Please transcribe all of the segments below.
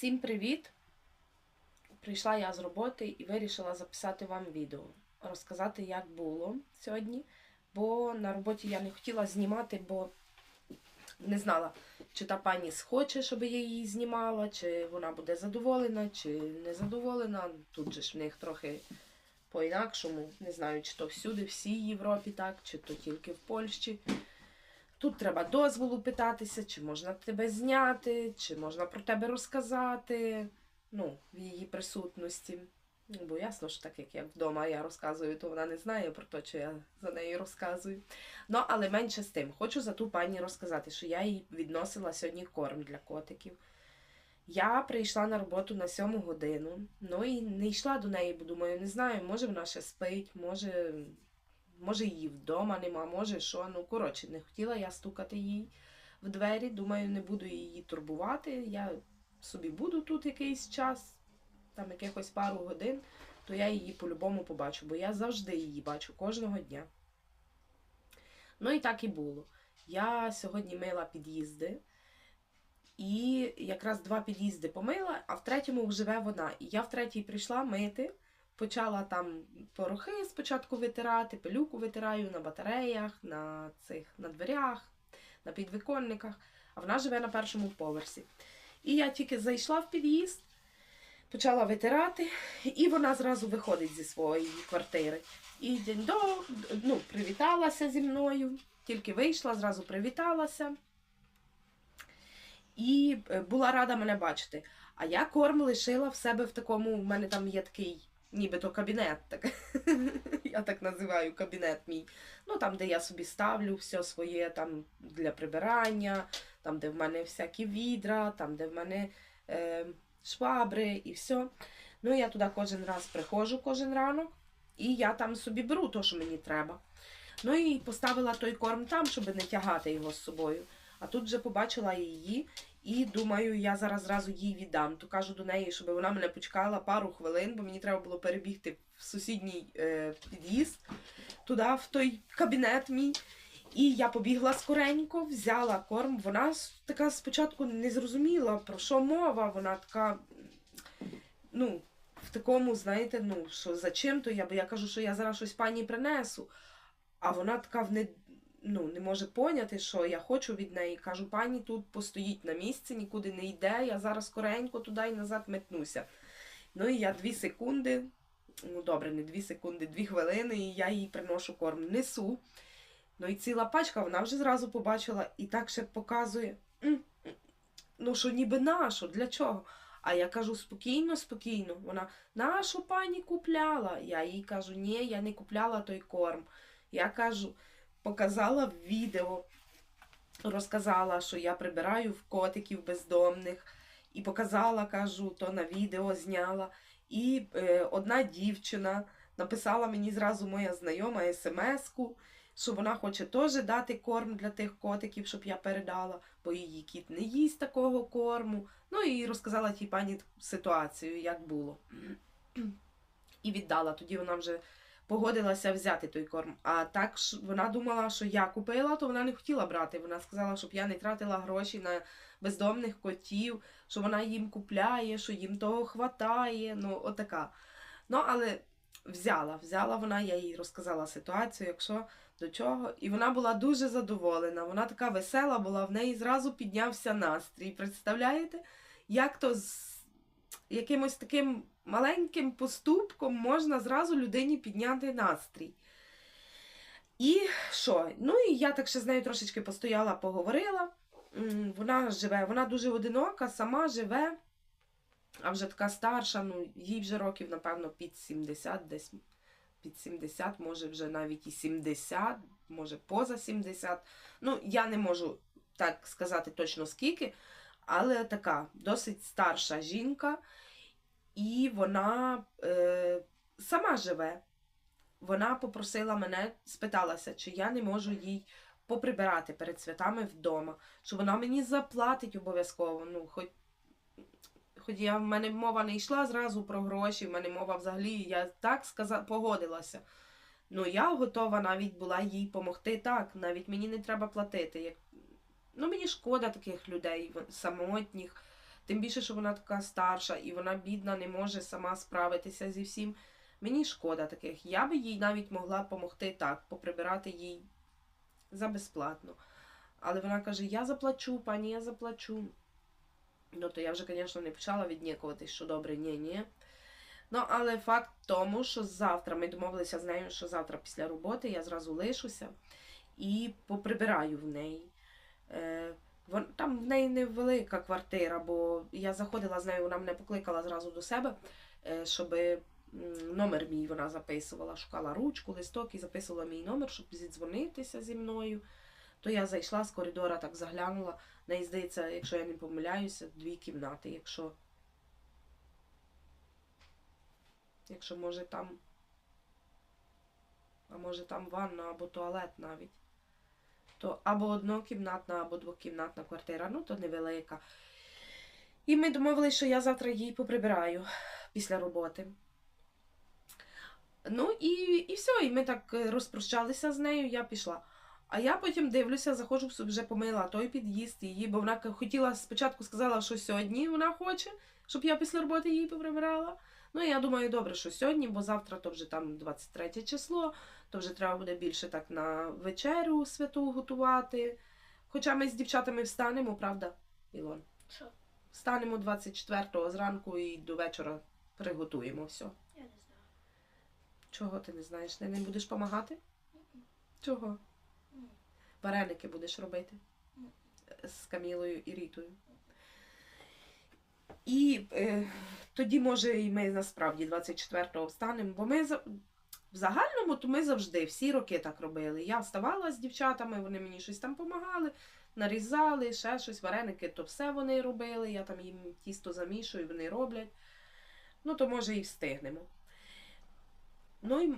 Всім привіт! Прийшла я з роботи і вирішила записати вам відео, розказати, як було сьогодні. Бо на роботі я не хотіла знімати, бо не знала, чи та пані схоче, щоб я її знімала, чи вона буде задоволена, чи не задоволена. Тут же ж в них трохи по-інакшому. Не знаю, чи то всюди, всій Європі так, чи то тільки в Польщі. Тут треба дозволу питатися, чи можна тебе зняти, чи можна про тебе розказати, ну, в її присутності. Бо ясно, що так як я вдома я розказую, то вона не знає про те, що я за нею розказую. Ну, але менше з тим, хочу за ту пані розказати, що я їй відносила сьогодні корм для котиків. Я прийшла на роботу на сьому годину, ну і не йшла до неї, бо думаю, не знаю, може вона ще спить, може, може її вдома нема, може що. Ну, коротше, не хотіла я стукати їй в двері. Думаю, не буду її турбувати. Я собі буду тут якийсь час, там якихось пару годин, то я її по-любому побачу, бо я завжди її бачу кожного дня. Ну і так і було. Я сьогодні мила під'їзди. І якраз два під'їзди помила, а в третьому живе вона. І я в третій прийшла мити, почала там порохи спочатку витирати, пилюку витираю на батареях, на цих на дверях, на підвіконниках, а вона живе на першому поверсі. І я тільки зайшла в під'їзд, почала витирати, і вона зразу виходить зі своєї квартири. І день до ну, привіталася зі мною, тільки вийшла, зразу привіталася. І е, була рада мене бачити. А я корм лишила в себе в такому, в мене там є такий, нібито кабінет. Так. я так називаю кабінет мій. Ну там, де я собі ставлю все своє там для прибирання, там, де в мене всякі відра, там, де в мене е, швабри і все. Ну, я туди кожен раз приходжу кожен ранок, і я там собі беру те, що мені треба. Ну і поставила той корм там, щоб не тягати його з собою. А тут вже побачила її і думаю, я зараз зразу їй віддам. То кажу до неї, щоб вона мене почекала пару хвилин, бо мені треба було перебігти в сусідній е, під'їзд, туди, в той кабінет мій. І я побігла скоренько, взяла корм. Вона така спочатку не зрозуміла, про що мова. Вона така, ну, в такому, знаєте, ну, що за чим то я, бо я кажу, що я зараз щось пані принесу. А вона така в не, ну, не може поняти, що я хочу від неї. Кажу, пані тут постоїть на місці, нікуди не йде, я зараз скоренько туди і назад метнуся. Ну і я дві секунди, ну добре, не дві секунди, дві хвилини, і я їй приношу корм. Несу. Ну і ціла пачка, вона вже зразу побачила і так ще показує, ну що ніби нашу, для чого? А я кажу спокійно, спокійно. Вона нашу пані купляла. Я їй кажу, ні, я не купляла той корм. Я кажу, показала відео, розказала, що я прибираю в котиків бездомних. І показала, кажу, то на відео зняла. І е, одна дівчина написала мені зразу моя знайома смс-ку, що вона хоче теж дати корм для тих котиків, щоб я передала, бо її кіт не їсть такого корму. Ну і розказала тій пані ситуацію, як було. І віддала. Тоді вона вже погодилася взяти той корм. А так вона думала, що я купила, то вона не хотіла брати. Вона сказала, щоб я не тратила гроші на бездомних котів, що вона їм купляє, що їм того хватає. Ну, отака. Ну, але взяла, взяла вона, я їй розказала ситуацію, якщо до чого. І вона була дуже задоволена. Вона така весела була, в неї зразу піднявся настрій. Представляєте, як то з якимось таким маленьким поступком можна зразу людині підняти настрій. І що? Ну, і я так ще з нею трошечки постояла, поговорила. Вона живе, вона дуже одинока, сама живе, а вже така старша, ну, їй вже років, напевно, під 70, десь під 70, може вже навіть і 70, може поза 70. Ну, я не можу так сказати точно скільки, але така досить старша жінка. І вона е, сама живе. Вона попросила мене, спиталася, чи я не можу їй поприбирати перед святами вдома, що вона мені заплатить обов'язково. Ну, Хоч хоч я, в мене мова не йшла зразу про гроші, в мене мова взагалі, я так сказала, погодилася. Ну, я готова навіть була їй допомогти так, навіть мені не треба платити. Ну, Мені шкода таких людей, самотніх Тим більше, що вона така старша і вона бідна, не може сама справитися зі всім. Мені шкода таких. Я би їй навіть могла допомогти так, поприбирати їй за безплатно. Але вона каже: Я заплачу, пані, я заплачу. Ну, то я вже, звісно, не почала віднікуватись, що добре, ні, ні. Ну, але факт в тому, що завтра ми домовилися з нею, що завтра після роботи я зразу лишуся і поприбираю в неї. Там в неї невелика квартира, бо я заходила з нею, вона мене покликала зразу до себе, е, щоб номер мій вона записувала, шукала ручку, листок і записувала мій номер, щоб зідзвонитися зі мною. То я зайшла з коридора, так заглянула. Неї здається, якщо я не помиляюся, дві кімнати. Якщо, якщо може там. А може там ванна або туалет навіть. То або однокімнатна, або двокімнатна квартира, ну то невелика. І ми домовилися, що я завтра її поприбираю після роботи. Ну і, і все, і ми так е, розпрощалися з нею, я пішла. А я потім дивлюся, заходжу вже помила той під'їзд її, бо вона хотіла спочатку сказала, що сьогодні вона хоче, щоб я після роботи її поприбирала. Ну, я думаю, добре, що сьогодні, бо завтра то вже там 23 число, то вже треба буде більше так на вечерю святу готувати. Хоча ми з дівчатами встанемо, правда, Ілон? Що? Встанемо 24-го зранку і до вечора приготуємо все. Я не знаю. Чого ти не знаєш? Ти не будеш допомагати? Чого? Вареники будеш робити з Камілою і Рітою. І е, тоді, може, і ми насправді 24-го встанемо, бо ми в загальному то ми завжди всі роки так робили. Я вставала з дівчатами, вони мені щось там допомагали, нарізали, ще щось, вареники, то все вони робили. Я там їм тісто замішую, вони роблять. Ну, то може і встигнемо. Ну і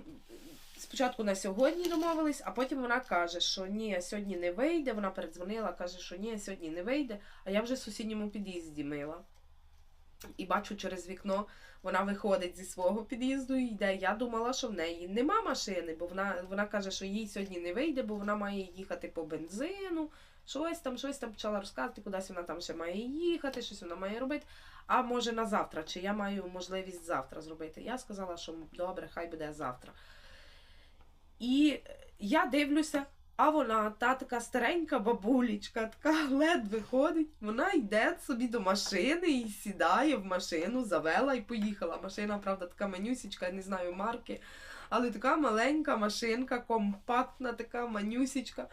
спочатку на сьогодні домовились, а потім вона каже, що ні, сьогодні не вийде. Вона передзвонила, каже, що ні, сьогодні не вийде, а я вже в сусідньому під'їзді мила. І бачу через вікно, вона виходить зі свого під'їзду і йде. Я думала, що в неї нема машини, бо вона, вона каже, що їй сьогодні не вийде, бо вона має їхати по бензину, щось там, щось там почала розказувати, кудись вона там ще має їхати, щось вона має робити. А може на завтра, чи я маю можливість завтра зробити. Я сказала, що добре, хай буде завтра. І я дивлюся, а вона, та така старенька бабулічка, така ледве ходить. Вона йде собі до машини і сідає в машину, завела і поїхала. Машина, правда, така манюсічка, не знаю марки, але така маленька машинка, компактна, така манюсічка.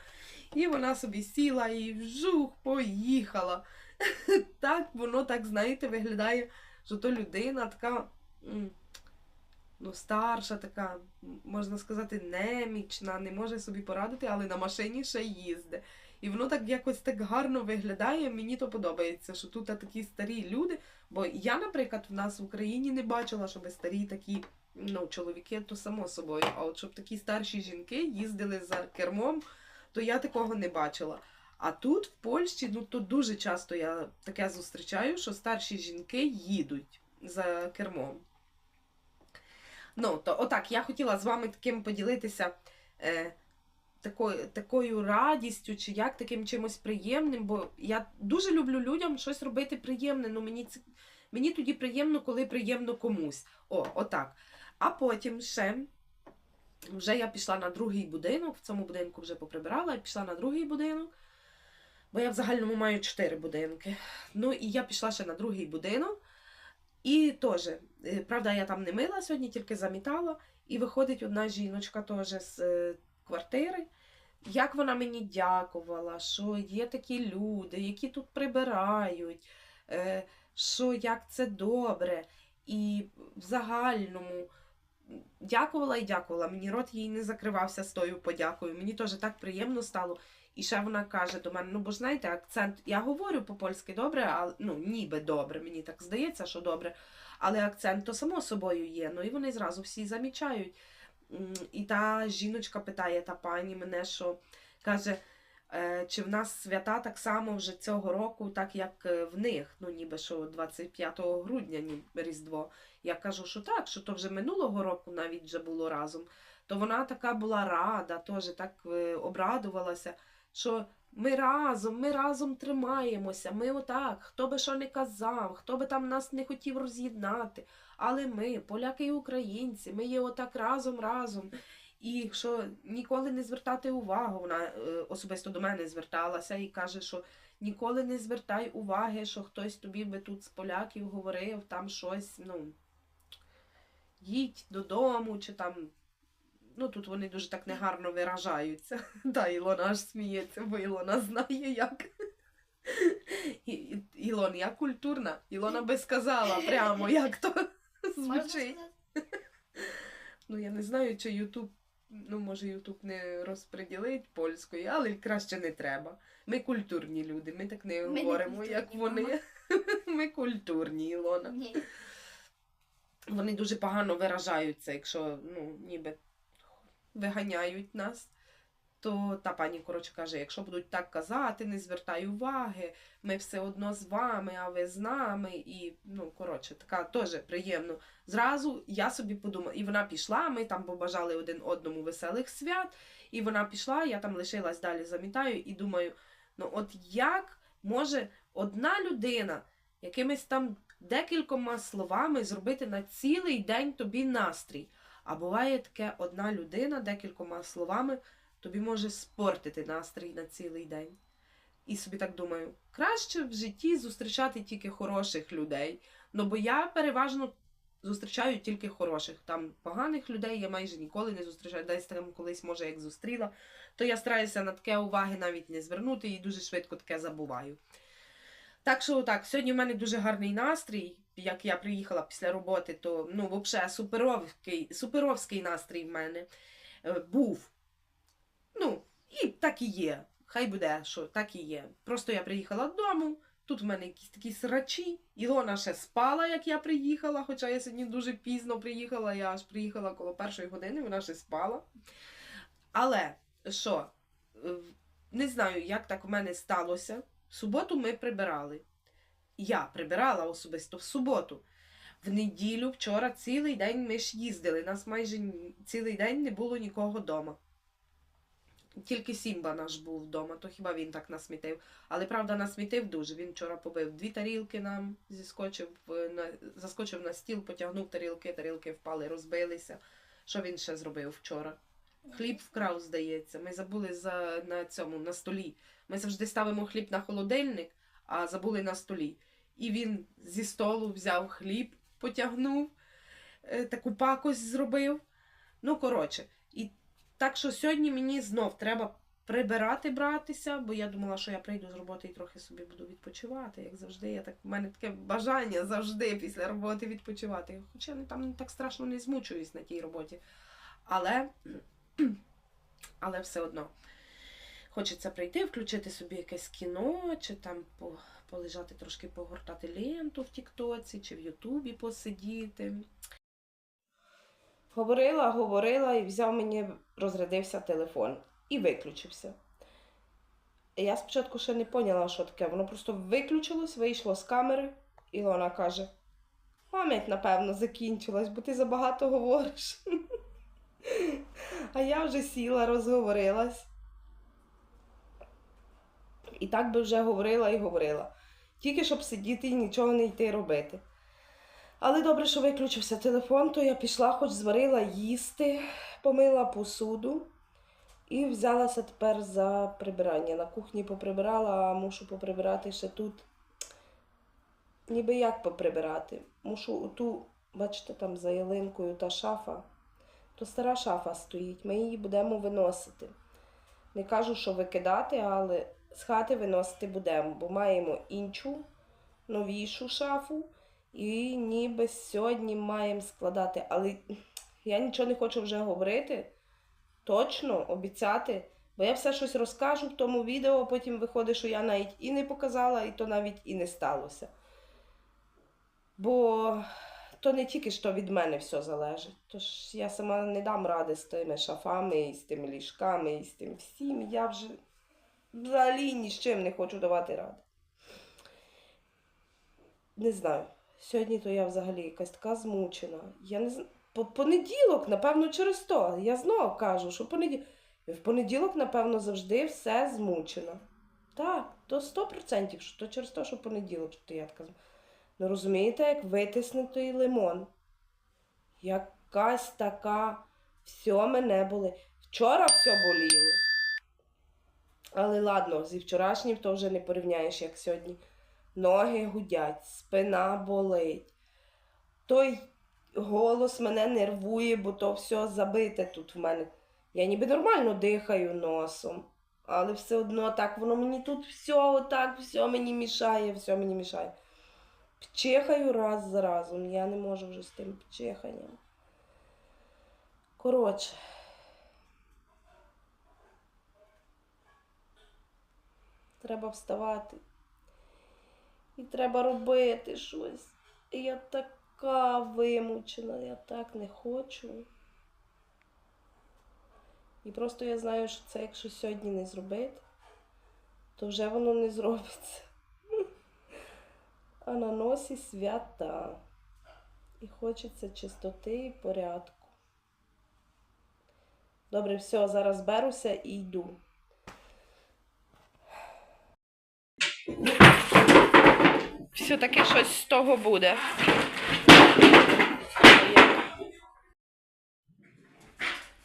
І вона собі сіла і вжух, поїхала. Так воно так, знаєте, виглядає, що то людина така. Ну, старша така, можна сказати, немічна, не може собі порадити, але на машині ще їздить. І воно так якось так гарно виглядає. Мені то подобається, що тут такі старі люди. Бо я, наприклад, в нас в Україні не бачила, щоб старі такі, ну, чоловіки, то само собою. А от щоб такі старші жінки їздили за кермом, то я такого не бачила. А тут, в Польщі, ну то дуже часто я таке зустрічаю, що старші жінки їдуть за кермом. Ну, то отак, я хотіла з вами таким поділитися е, такою, такою радістю, чи як таким чимось приємним, бо я дуже люблю людям щось робити приємне. Ну, мені, мені тоді приємно, коли приємно комусь. О, отак. А потім ще вже я пішла на другий будинок, в цьому будинку вже поприбирала, і пішла на другий будинок. Бо я в загальному маю чотири будинки. Ну і я пішла ще на другий будинок. І теж, е, правда, я там не мила сьогодні, тільки замітала. І виходить одна жіночка теж з е, квартири. Як вона мені дякувала, що є такі люди, які тут прибирають, е, що як це добре. І в загальному дякувала і дякувала. Мені рот їй не закривався з тою подякою. Мені теж так приємно стало. І ще вона каже до мене: ну бо знаєте, акцент. Я говорю по-польськи добре, а ну ніби добре. Мені так здається, що добре. Але акцент то само собою є. Ну і вони зразу всі замічають. І та жіночка питає, та пані мене, що каже, е, чи в нас свята так само вже цього року, так як е, в них, ну ніби що 25 грудня Різдво. Я кажу, що так, що то вже минулого року навіть вже було разом. То вона така була рада, теж так е, обрадувалася, що Ми разом, ми разом тримаємося. Ми отак, хто би що не казав, хто би там нас не хотів роз'єднати. Але ми, поляки і українці, ми є отак разом, разом. І що ніколи не звертати увагу. Вона е, особисто до мене зверталася і каже, що ніколи не звертай уваги, що хтось тобі би тут з поляків говорив там щось, ну їдь додому, чи там. Ну, тут вони дуже так негарно виражаються. Та Ілона аж сміється, бо Ілона знає, як. І- і- Ілон, я культурна. Ілона би сказала прямо, як то звучить. Ну, я не знаю, чи Ютуб, ну, може, Ютуб не розподілить польською, але краще не треба. Ми культурні люди, ми так не Ми не говоримо, як вони. мама. Ми культурні, Ілона. Ні. Вони дуже погано виражаються, якщо ну, ніби виганяють нас. То та пані, коротше, каже, якщо будуть так казати, не звертай уваги, ми все одно з вами, а ви з нами. І, ну, коротше, така теж приємно. Зразу я собі подумала, і вона пішла, ми там побажали один одному веселих свят, і вона пішла, я там лишилась далі замітаю, і думаю, ну от як може одна людина якимись там декількома словами зробити на цілий день тобі настрій. А буває таке, одна людина декількома словами тобі може спортити настрій на цілий день. І собі так думаю, краще в житті зустрічати тільки хороших людей. Ну бо я переважно зустрічаю тільки хороших. Там поганих людей я майже ніколи не зустрічаю. Десь там колись, може, як зустріла, то я стараюся на таке уваги навіть не звернути і дуже швидко таке забуваю. Так що так, сьогодні в мене дуже гарний настрій. Як я приїхала після роботи, то ну, взагалі суперовський, суперовський настрій в мене е, був. Ну, і так і є. Хай буде, що так і є. Просто я приїхала додому, тут в мене якісь такі срачі. Ілона ще спала, як я приїхала, хоча я сьогодні дуже пізно приїхала, я аж приїхала коло першої години, вона ще спала. Але що, е, не знаю, як так в мене сталося. В суботу ми прибирали. Я прибирала особисто в суботу. В неділю, вчора, цілий день ми ж їздили. Нас майже цілий день не було нікого вдома. Тільки Сімба наш був вдома, то хіба він так насмітив. Але правда, насмітив дуже. Він вчора побив дві тарілки нам, зіскочив на, заскочив на стіл, потягнув тарілки, тарілки впали, розбилися. Що він ще зробив вчора? Хліб вкрав, здається. Ми забули за, на цьому на столі. Ми завжди ставимо хліб на холодильник, а забули на столі. І він зі столу взяв хліб, потягнув, е, таку пакость зробив. Ну, коротше, і так що сьогодні мені знов треба прибирати братися, бо я думала, що я прийду з роботи і трохи собі буду відпочивати. Як завжди, я так, в мене таке бажання завжди після роботи відпочивати. Хоча я там так страшно не змучуюсь на тій роботі. Але, але все одно. Хочеться прийти, включити собі якесь кіно, чи там полежати трошки погортати ленту в Тіктоці, чи в Ютубі посидіти. Говорила, говорила, і взяв мені, розрядився телефон і виключився. Я спочатку ще не поняла, що таке. Воно просто виключилось, вийшло з камери, і вона каже: пам'ять, напевно, закінчилась, бо ти забагато говориш. А я вже сіла, розговорилась. І так би вже говорила і говорила. Тільки щоб сидіти і нічого не йти робити. Але добре, що виключився телефон, то я пішла, хоч зварила їсти, помила посуду і взялася тепер за прибирання. На кухні поприбирала, а мушу поприбирати ще тут. Ніби як поприбирати. Мушу ту, бачите, там за ялинкою та шафа. То стара шафа стоїть, ми її будемо виносити. Не кажу, що викидати, але з хати виносити будемо, бо маємо іншу, новішу шафу. І ніби сьогодні маємо складати. Але я нічого не хочу вже говорити. Точно обіцяти. Бо я все щось розкажу в тому відео, потім виходить, що я навіть і не показала, і то навіть і не сталося. Бо то не тільки що від мене все залежить. Тож я сама не дам ради з тими шафами, і з тими ліжками, і з тим всім. Я вже взагалі ні з чим не хочу давати ради. Не знаю. Сьогодні то я взагалі якась така змучена. Я не знаю. Понеділок, напевно, через то. Я знову кажу, що понеділок. В понеділок, напевно, завжди все змучена. Так, то 100%, що то через те, що понеділок, що то я казав. Ну розумієте, як витиснутий лимон. Якась така, все мене болить. Вчора все боліло. Але ладно, зі вчорашнім то вже не порівняєш, як сьогодні. Ноги гудять, спина болить. Той голос мене нервує, бо то все забите тут в мене. Я ніби нормально дихаю носом. Але все одно так, воно мені тут все отак, все мені мішає, все мені мішає. Пчихаю раз за разом. Я не можу вже з тим пчиханням. Коротше. Треба вставати. І треба робити щось. І я така вимучена, я так не хочу. І просто я знаю, що це якщо сьогодні не зробити, то вже воно не зробиться. А на носі свята. І хочеться чистоти і порядку. Добре, все, зараз беруся і йду. Все таки щось з того буде.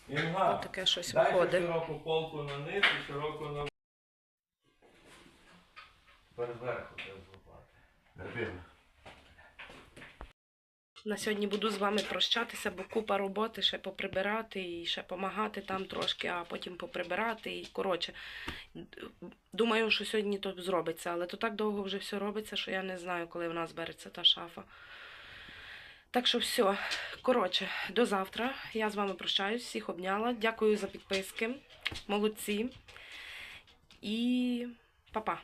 Інга, Таке щось дайте виходить. широку полку на низ і широку на... Переверху треба. На сьогодні буду з вами прощатися, бо купа роботи ще поприбирати і ще помагати там трошки, а потім поприбирати. І коротше, думаю, що сьогодні то зробиться, але то так довго вже все робиться, що я не знаю, коли в нас береться та шафа. Так що все. Коротше, до завтра. Я з вами прощаюсь, всіх обняла. Дякую за підписки. Молодці. І па-па.